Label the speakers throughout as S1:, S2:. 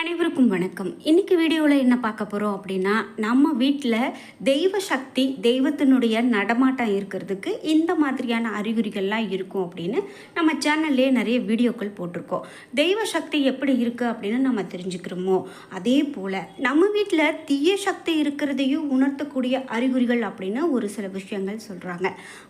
S1: அனைவருக்கும் வணக்கம். இன்னைக்கு வீடியோவில் என்ன பார்க்க போகிறோம் அப்படின்னா நம்ம வீட்டில் தெய்வ சக்தி தெய்வத்தினுடைய நடமாட்டம் இருக்கிறதுக்கு இந்த மாதிரியான அறிகுறிகள்லாம் இருக்கும் அப்படின்னு நம்ம சேனல்லே நிறைய வீடியோக்கள் போட்டிருக்கோம். தெய்வ சக்தி எப்படி இருக்குது அப்படின்னு நம்ம தெரிஞ்சுக்கிறோமோ அதே போல் நம்ம வீட்டில் தீய சக்தி இருக்கிறதையும் உணர்த்தக்கூடிய அறிகுறிகள் அப்படின்னு ஒரு சில விஷயங்கள் சொல்கிறாங்க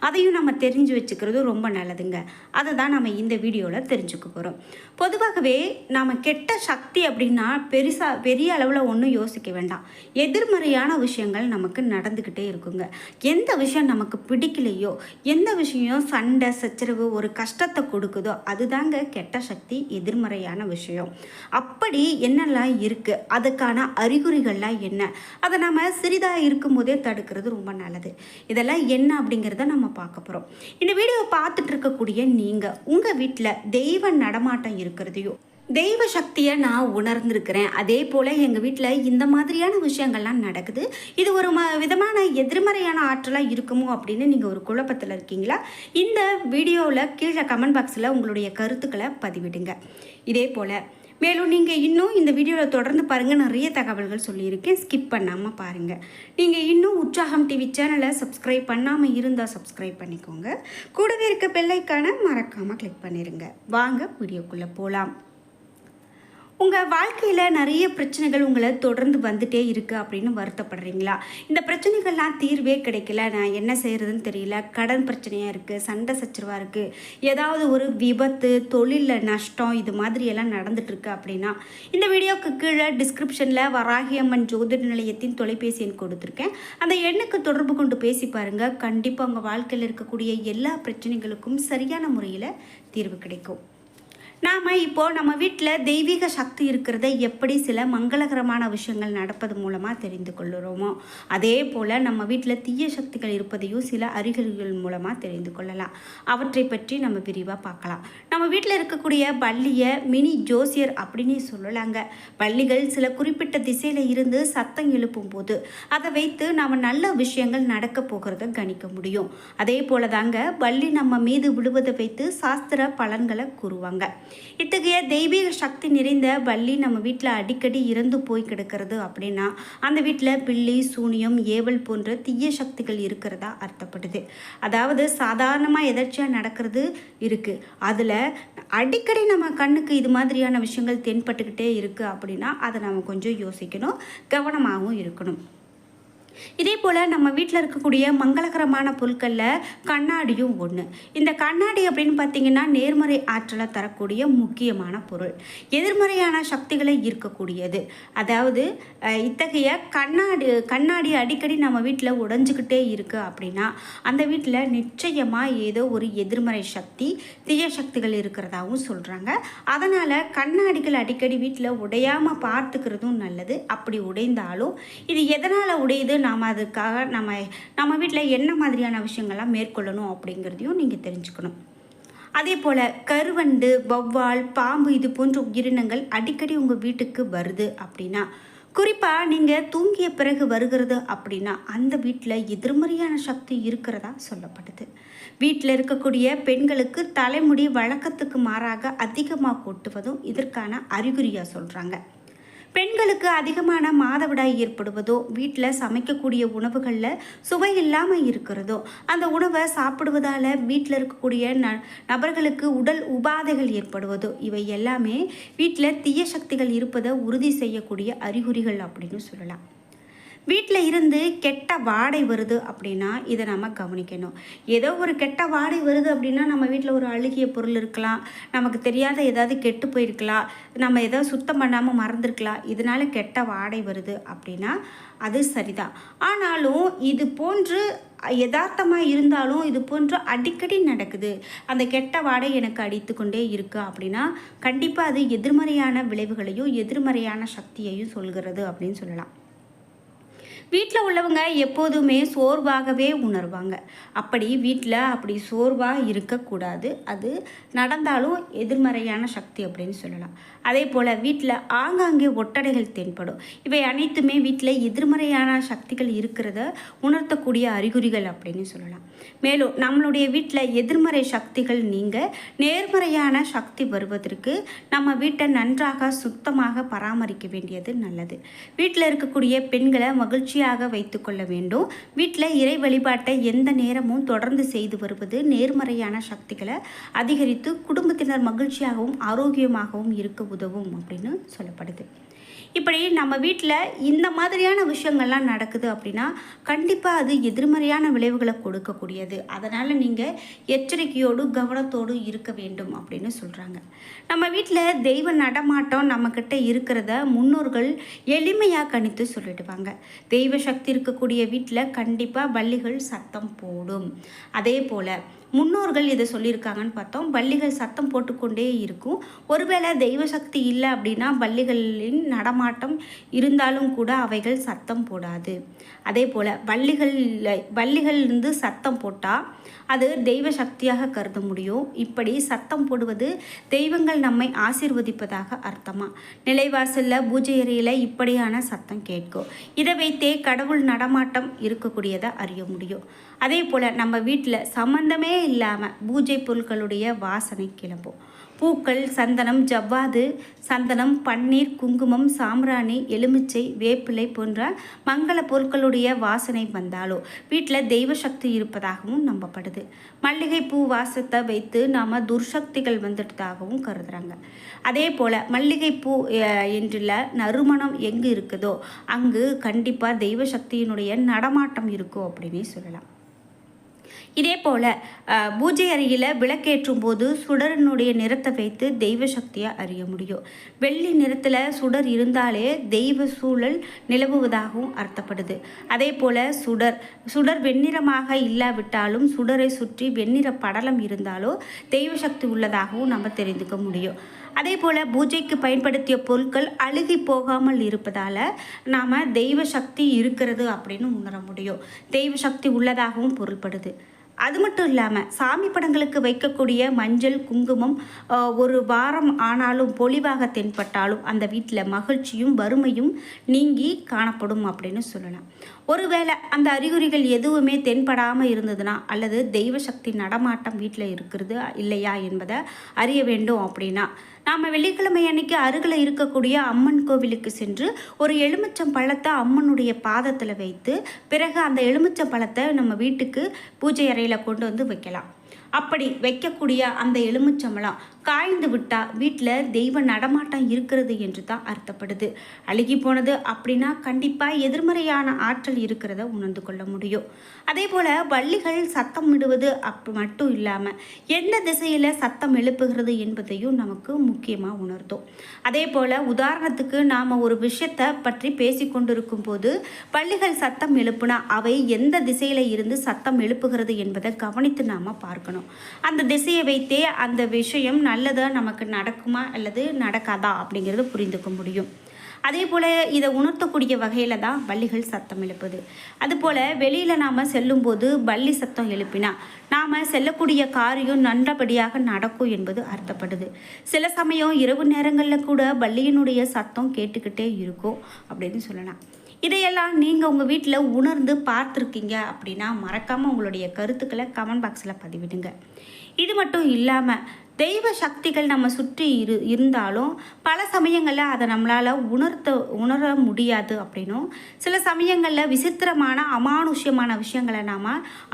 S1: அதையும் நம்ம தெரிஞ்சு வச்சுக்கிறது ரொம்ப நல்லதுங்க. அதை தான் நம்ம இந்த வீடியோவில் தெரிஞ்சுக்க போகிறோம் பொதுவாகவே நாம் கெட்ட சக்தி அப்படின்னு பெருசாக பெரிய அளவில் ஒன்றும் யோசிக்க வேண்டாம். எதிர்மறையான விஷயங்கள் நமக்கு நடந்துக்கிட்டே இருக்குங்க. எந்த விஷயம் நமக்கு பிடிக்கலையோ எந்த விஷயம் சண்டை சச்சரவு ஒரு கஷ்டத்தை கொடுக்குதோ அதுதாங்க கெட்ட சக்தி எதிர்மறையான விஷயம். அப்படி என்னெல்லாம் இருக்குது அதுக்கான அறிகுறிகள்லாம் என்ன? அதை நம்ம சிறிதாக இருக்கும்போதே தடுக்கிறது ரொம்ப நல்லது. இதெல்லாம் என்ன அப்படிங்கிறத நம்ம பார்க்க போகிறோம் இந்த வீடியோ பார்த்துட்டு இருக்கக்கூடிய நீங்கள் உங்கள் வீட்டில் தெய்வ நடமாட்டம் இருக்கிறதையோ தெய்வ சக்தியை நான் உணர்ந்திருக்கிறேன். அதே போல் எங்கள் வீட்டில் இந்த மாதிரியான விஷயங்கள்லாம் நடக்குது. இது ஒரு ம விதமான எதிர்மறையான ஆற்றலாக இருக்குமோ அப்படின்னு நீங்கள் ஒரு குழப்பத்தில் இருக்கீங்களா? இந்த வீடியோவில் கீழே கமெண்ட் பாக்ஸில் உங்களுடைய கருத்துக்களை பதிவிடுங்க. இதே போல் மேலும் நீங்கள் இன்னும் இந்த வீடியோவில் தொடர்ந்து பாருங்கள் நிறைய தகவல்கள் சொல்லியிருக்கேன். ஸ்கிப் பண்ணாமல் பாருங்கள் நீங்கள் இன்னும் உற்சாகம் டிவி சேனலை சப்ஸ்கிரைப் பண்ணாமல் இருந்தால் சப்ஸ்கிரைப் பண்ணிக்கோங்க. கூடவே இருக்க பெல்லைக்கான மறக்காமல் கிளிக் பண்ணிடுங்க வாங்க வீடியோக்குள்ளே போகலாம் உங்கள் வாழ்க்கையில் நிறைய பிரச்சனைகள் உங்களை தொடர்ந்து வந்துட்டே இருக்குது அப்படின்னு வருத்தப்படுறீங்களா? இந்த பிரச்சனைகள்லாம் தீர்வே கிடைக்கல. நான் என்ன செய்கிறதுன்னு தெரியல. கடன் பிரச்சனையாக இருக்குது சண்டை சச்சரவாக இருக்குது ஏதாவது ஒரு விபத்து தொழிலில் நஷ்டம் இது மாதிரி எல்லாம் நடந்துட்டுருக்கு அப்படின்னா இந்த வீடியோக்கு கீழே டிஸ்கிரிப்ஷனில் வராகியம்மன் ஜோதிட நிலையத்தின் தொலைபேசி எண் கொடுத்துருக்கேன். அந்த எண்ணுக்கு தொடர்பு கொண்டு பேசி பாருங்கள் கண்டிப்பாக உங்கள் வாழ்க்கையில் இருக்கக்கூடிய எல்லா பிரச்சனைகளுக்கும் சரியான முறையில் தீர்வு கிடைக்கும். நாம் இப்போது நம்ம வீட்டில் தெய்வீக சக்தி இருக்கிறத எப்படி சில மங்களகரமான விஷயங்கள் நடப்பது மூலமாக தெரிந்து கொள்ளுறோமோ அதே போல் நம்ம வீட்டில் தீய சக்திகள் இருப்பதையும் சில அறிகுறிகள் மூலமாக தெரிந்து கொள்ளலாம். அவற்றை பற்றி நம்ம விரிவாக பார்க்கலாம். நம்ம வீட்டில் இருக்கக்கூடிய பள்ளியை மினி ஜோசியர் அப்படின்னு சொல்லலாங்க. பள்ளிகள் சில குறிப்பிட்ட திசையில் இருந்து சத்தம் எழுப்பும் போது அதை வைத்து நாம் நல்ல விஷயங்கள் நடக்க போகிறத கணிக்க முடியும். அதே போல தாங்க பள்ளி நம்ம மீது விழுவதை வைத்து சாஸ்திர பலன்களை கூறுவாங்க. இத்தகைய தெய்வீக சக்தி நிறைந்த பள்ளி நம்ம வீட்டில் அடிக்கடி இறந்து போய் கிடக்கிறது அப்படின்னா அந்த வீட்டில் பில்லி சூனியம் ஏவல் போன்ற தீய சக்திகள் இருக்கிறதா அர்த்தப்படுது. அதாவது சாதாரணமாக எதர்ச்சியாக நடக்கிறது இருக்குது அதில் அடிக்கடி நம்ம கண்ணுக்கு இது மாதிரியான விஷயங்கள் தென்பட்டுக்கிட்டே இருக்குது அப்படின்னா அதை நம்ம கொஞ்சம் யோசிக்கணும் கவனமாகவும் இருக்கணும். இதே போல் நம்ம வீட்டில் இருக்கக்கூடிய மங்களகரமான பொருட்களில் கண்ணாடியும் ஒன்று இந்த கண்ணாடி அப்படின்னு பார்த்தீங்கன்னா நேர்மறை ஆற்றலை தரக்கூடிய முக்கியமான பொருள். எதிர்மறையான சக்திகளை ஈர்க்கக்கூடியது. அதாவது இத்தகைய கண்ணாடி கண்ணாடி அடிக்கடி நம்ம வீட்டில் உடஞ்சிக்கிட்டே இருக்குது அப்படின்னா அந்த வீட்டில் நிச்சயமாக ஏதோ ஒரு எதிர்மறை சக்தி தீய சக்திகள் இருக்கிறதாகவும் சொல்கிறாங்க அதனால் கண்ணாடிகள் அடிக்கடி வீட்டில் உடையாமல் பார்த்துக்கிறதும் நல்லது. அப்படி உடைந்தாலும் இது எதனால் உடையுது? நாம் அதுக்காக நம்ம நம்ம வீட்டில் என்ன மாதிரியான விஷயங்கள்லாம் மேற்கொள்ளணும் அப்படிங்கிறதையும் நீங்கள் தெரிஞ்சுக்கணும். அதே போல் கருவண்டு வௌவால் பாம்பு இது போன்ற உயிரினங்கள் அடிக்கடி உங்கள் வீட்டுக்கு வருது அப்படின்னா குறிப்பாக நீங்கள் தூங்கிய பிறகு வருகிறது அப்படின்னா அந்த வீட்டில் எதிர்மறையான சக்தி இருக்கிறதா சொல்லப்படுது வீட்டில் இருக்கக்கூடிய பெண்களுக்கு தலைமுடி வழக்கத்துக்கு மாறாக அதிகமாக கொட்டுவதும் இதற்கான அறிகுறியாக சொல்கிறாங்க பெண்களுக்கு அதிகமான மாதவிடாய் ஏற்படுவதோ வீட்டில் சமைக்கக்கூடிய உணவுகளில் சுவை இல்லாமல் இருக்கிறதோ அந்த உணவை சாப்பிடுவதால் வீட்டில் இருக்கக்கூடிய ந நபர்களுக்கு உடல் உபாதைகள் ஏற்படுவதோ இவை எல்லாமே வீட்டில் தீய சக்திகள் இருப்பதை உறுதி செய்யக்கூடிய அறிகுறிகள் அப்படின்னு சொல்லலாம். வீட்டில் இருந்து கெட்ட வாடை வருது அப்படின்னா இதை நம்ம கவனிக்கணும். ஏதோ ஒரு கெட்ட வாடை வருது அப்படின்னா நம்ம வீட்டில் ஒரு அழுகிய பொருள் இருக்கலாம். நமக்கு தெரியாத ஏதாவது கெட்டு போயிருக்கலாம். நம்ம ஏதோ சுத்தம் பண்ணாமல் மறந்துருக்கலாம். இதனால் கெட்ட வாடை வருது அப்படின்னா அது சரிதான். ஆனாலும் இது போன்று யதார்த்தமாக இருந்தாலும் இது போன்று அடிக்கடி நடக்குது. அந்த கெட்ட வாடை எனக்கு அடித்து கொண்டே இருக்குது அப்படின்னா கண்டிப்பாக அது எதிர்மறையான விளைவுகளையும் எதிர்மறையான சக்தியையும் சொல்கிறது அப்படின்னு சொல்லலாம். வீட்டில் உள்ளவங்க எப்போதுமே சோர்வாகவே உணர்வாங்க. அப்படி வீட்டில் அப்படி சோர்வாக இருக்கக்கூடாது. அது நடந்தாலும் எதிர்மறையான சக்தி அப்படின்னு சொல்லலாம். அதே போல் வீட்டில் ஆங்காங்கே ஒட்டடைகள் தென்படும். இவை அனைத்துமே வீட்டில் எதிர்மறையான சக்திகள் இருக்கிறத உணர்த்தக்கூடிய அறிகுறிகள் அப்படின்னு சொல்லலாம். மேலும் நம்மளுடைய வீட்டில் எதிர்மறை சக்திகள் நீங்க நேர்மறையான சக்தி வருவதற்கு நம்ம வீட்டை நன்றாக சுத்தமாக பராமரிக்க வேண்டியது நல்லது. வீட்டில் இருக்கக்கூடிய பெண்களை ஆக வைத்து கொள்ள வேண்டும். வீட்டில் இறை வழிபாட்டை எந்த நேரமும் தொடர்ந்து செய்து வருவது நேர்மறையான சக்திகளை அதிகரித்து குடும்பத்தினர் மகிழ்ச்சியாகவும் ஆரோக்கியமாகவும் இருக்க உதவும் அப்படின்னு சொல்லப்படுது. இப்படி நம்ம வீட்டில் இந்த மாதிரியான விஷயங்கள்லாம் நடக்குது அப்படின்னா கண்டிப்பாக அது எதிர்மறையான விளைவுகளை கொடுக்கக்கூடியது. அதனால் நீங்கள் எச்சரிக்கையோடு கவனத்தோடு இருக்க வேண்டும் அப்படின்னு சொல்கிறாங்க நம்ம வீட்டில் தெய்வ நடமாட்டம் நம்மக்கிட்ட இருக்கிறத முன்னோர்கள் எளிமையாக கணித்து சொல்லிடுவாங்க. தெய்வ சக்தி இருக்கக்கூடிய வீட்டில் கண்டிப்பாக பள்ளிகள் சத்தம் போடும். அதே போல் முன்னோர்கள் இதை சொல்லியிருக்காங்கன்னு பார்த்தோம். பள்ளிகள் சத்தம் போட்டுக்கொண்டே இருக்கும். ஒருவேளை தெய்வ சக்தி இல்லை அப்படின்னா பள்ளிகளின் நடமாட்டம் இருந்தாலும் கூட அவைகள் சத்தம் போடாது. அதே போல் பள்ளிகளில் பள்ளிகள்லேருந்து சத்தம் போட்டால் அது தெய்வ சக்தியாக கருத முடியும். இப்படி சத்தம் போடுவது தெய்வங்கள் நம்மை ஆசிர்வதிப்பதாக அர்த்தமா? நிலைவாசலில் பூஜை அறையில் இப்படியான சத்தம் கேட்கும். இதை வைத்தே கடவுள் நடமாட்டம் இருக்கக்கூடியதை அறிய முடியும். அதே போல் நம்ம வீட்டில் சம்மந்தமே இல்லாமல் பூஜை பொருட்களுடைய வாசனை கிளம்பும். பூக்கள் சந்தனம் ஜவ்வாது சந்தனம் பன்னீர் குங்குமம் சாம்பிராணி எலுமிச்சை வேப்பிலை போன்ற மங்கள பொருட்களுடைய வாசனை வந்தாலோ வீட்டில் தெய்வ சக்தி இருப்பதாகவும் நம்பப்படுது. மல்லிகைப்பூ வாசத்தை வைத்து நாம் துர்சக்திகள் வந்துட்டதாகவும் கருதுறாங்க. அதே போல் மல்லிகைப்பூ பூ என்றில் நறுமணம் எங்கு இருக்குதோ அங்கு கண்டிப்பாக தெய்வ சக்தியினுடைய நடமாட்டம் இருக்கும் அப்படின்னே சொல்லலாம். இதே போல் பூஜை அருகில் விளக்கேற்றும் போது சுடரினுடைய நிறத்தை வைத்து தெய்வ சக்தியை அறிய முடியும். வெள்ளி நிறத்தில் சுடர் இருந்தாலே தெய்வ சூழல் நிலவுவதாகவும் அர்த்தப்படுது. அதே போல் சுடர் சுடர் வெண்ணிறமாக இல்லாவிட்டாலும் சுடரை சுற்றி வெண்ணிற படலம் இருந்தாலோ தெய்வ சக்தி உள்ளதாகவும் நம்ம தெரிந்துக்க முடியும். அதே போல் பூஜைக்கு பயன்படுத்திய பொருட்கள் அழுகி போகாமல் இருப்பதால் நாம் தெய்வ சக்தி இருக்கிறது அப்படின்னு உணர முடியும். தெய்வ சக்தி உள்ளதாகவும் பொருள்படுது. அது மட்டும் இல்லாமல் சாமி படங்களுக்கு வைக்கக்கூடிய மஞ்சள் குங்குமம் ஒரு வாரம் ஆனாலும் பொலிவாக தென்பட்டாலும் அந்த வீட்டில் மகிழ்ச்சியும் வறுமையும் நீங்கி காணப்படும் அப்படின்னு சொல்லலாம். ஒருவேளை அந்த அறிகுறிகள் எதுவுமே தென்படாமல் இருந்ததுன்னா அல்லது தெய்வ சக்தி நடமாட்டம் வீட்டில் இருக்கிறது இல்லையா என்பதை அறிய வேண்டும் அப்படின்னா நாம் வெள்ளிக்கிழமை அன்னைக்கு அருகில் இருக்கக்கூடிய அம்மன் கோவிலுக்கு சென்று ஒரு எலுமிச்சம் பழத்தை அம்மனுடைய பாதத்தில் வைத்து பிறகு அந்த எலுமிச்சம் பழத்தை நம்ம வீட்டுக்கு பூஜை அறையில் கொண்டு வந்து வைக்கலாம். அப்படி வைக்கக்கூடிய அந்த எலுமிச்சம்பழம் காய்ந்து விட்டால் வீட்டில் தெய்வ நடமாட்டம் இருக்கிறது என்று தான் அர்த்தப்படுது. அழுகி போனது அப்படின்னா கண்டிப்பாக எதிர்மறையான ஆற்றல் இருக்கிறத உணர்ந்து கொள்ள முடியும். அதே போல் வள்ளிகள் சத்தம் விடுவது அப் மட்டும் இல்லாமல் எந்த திசையில் சத்தம் எழுப்புகிறது என்பதையும் நமக்கு முக்கியமாக உணர்த்தும் அதே போல் உதாரணத்துக்கு நாம் ஒரு விஷயத்தை பற்றி பேசி கொண்டிருக்கும் போது பள்ளிகள் சத்தம் எழுப்புனா அவை எந்த திசையில் இருந்து சத்தம் எழுப்புகிறது என்பதை கவனித்து நாம் பார்க்கணும். அந்த திசையை வைத்தே அந்த விஷயம் நல்லதாக நமக்கு நடக்குமா அல்லது நடக்காதா அப்படிங்கிறத புரிந்துக்க முடியும். அதே போல் இதை உணர்த்தக்கூடிய வகையில் தான் பள்ளிகள் சத்தம் எழுப்புது. அதுபோல் வெளியில் நாம் செல்லும்போது பள்ளி சத்தம் எழுப்பினா நாம் செல்லக்கூடிய காரியம் நல்லபடியாக நடக்கும் என்பது அர்த்தப்படுது. சில சமயம் இரவு நேரங்களில் கூட பள்ளியினுடைய சத்தம் கேட்டுக்கிட்டே இருக்கும் அப்படின்னு சொல்லலாம். இதையெல்லாம் நீங்கள் உங்கள் வீட்டில் உணர்ந்து பார்த்துருக்கீங்க அப்படின்னா மறக்காமல் உங்களுடைய கருத்துக்களை கமெண்ட் பாக்ஸில் பதிவிடுங்க. இது மட்டும் இல்லாமல் தெய்வ சக்திகள் நம்ம சுற்றி இரு இருந்தாலும் பல சமயங்களில் அதை நம்மளால் உணர்த்த உணர முடியாது அப்படின்னும். சில சமயங்களில் விசித்திரமான அமானுஷ்யமான விஷயங்களை நாம்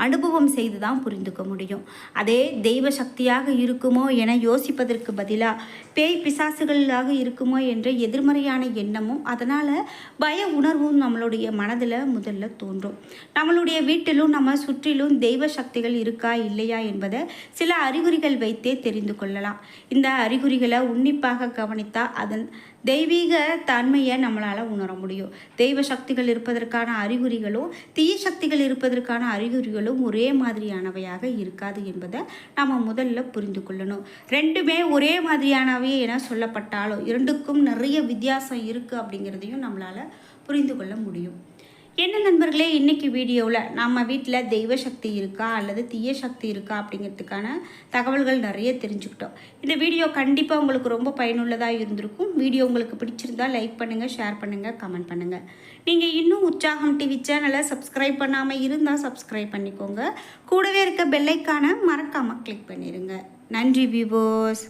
S1: அனுபவம் செய்து தான் புரிந்துக்க முடியும். அதே தெய்வ சக்தியாக இருக்குமோ என யோசிப்பதற்கு பதிலாக பேய் பிசாசுகளாக இருக்குமோ என்ற எதிர்மறையான எண்ணமும் அதனால் பய உணர்வும் நம்மளுடைய மனதில் முதல்ல தோன்றும். நம்மளுடைய வீட்டிலும் நம்ம சுற்றிலும் தெய்வ சக்திகள் இருக்கா இல்லையா என்பதை சில அறிகுறிகள் வைத்தே தெரிந்து கொள்ளலாம் இந்த அறிகுறிகளை உன்னிப்பாக கவனித்தால் அதன் தெய்வீக தன்மையை நம்மளால் உணர முடியும். தெய்வ சக்திகள் இருப்பதற்கான அறிகுறிகளும் தீய சக்திகள் இருப்பதற்கான அறிகுறிகளும் ஒரே மாதிரியானவையாக இருக்காது என்பதை நம்ம முதல்ல புரிந்து கொள்ளணும் ரெண்டுமே ஒரே மாதிரியானவை என சொல்லப்பட்டாலும் இரண்டுக்கும் நிறைய வித்தியாசம் இருக்குது அப்படிங்கிறதையும் நம்மளால் புரிந்து கொள்ள முடியும். என்ன நண்பர்களே இன்றைக்கி வீடியோவில் நம்ம வீட்டில் தெய்வ சக்தி இருக்கா அல்லது தீய சக்தி இருக்கா அப்படிங்கிறதுக்கான தகவல்கள் நிறைய தெரிஞ்சுக்கிட்டோம். இந்த வீடியோ கண்டிப்பாக உங்களுக்கு ரொம்ப பயனுள்ளதாக இருந்திருக்கும். வீடியோ உங்களுக்கு பிடிச்சிருந்தா லைக் பண்ணுங்கள் ஷேர் பண்ணுங்கள் கமெண்ட் பண்ணுங்கள் நீங்கள் இன்னும் உற்சாகம் டிவி சேனலை சப்ஸ்கிரைப் பண்ணாமல் இருந்தால் சப்ஸ்கிரைப் பண்ணிக்கோங்க. கூடவே இருக்க பெல்லைக்கான மறக்காமல் கிளிக் பண்ணிடுங்க நன்றி விவோஸ்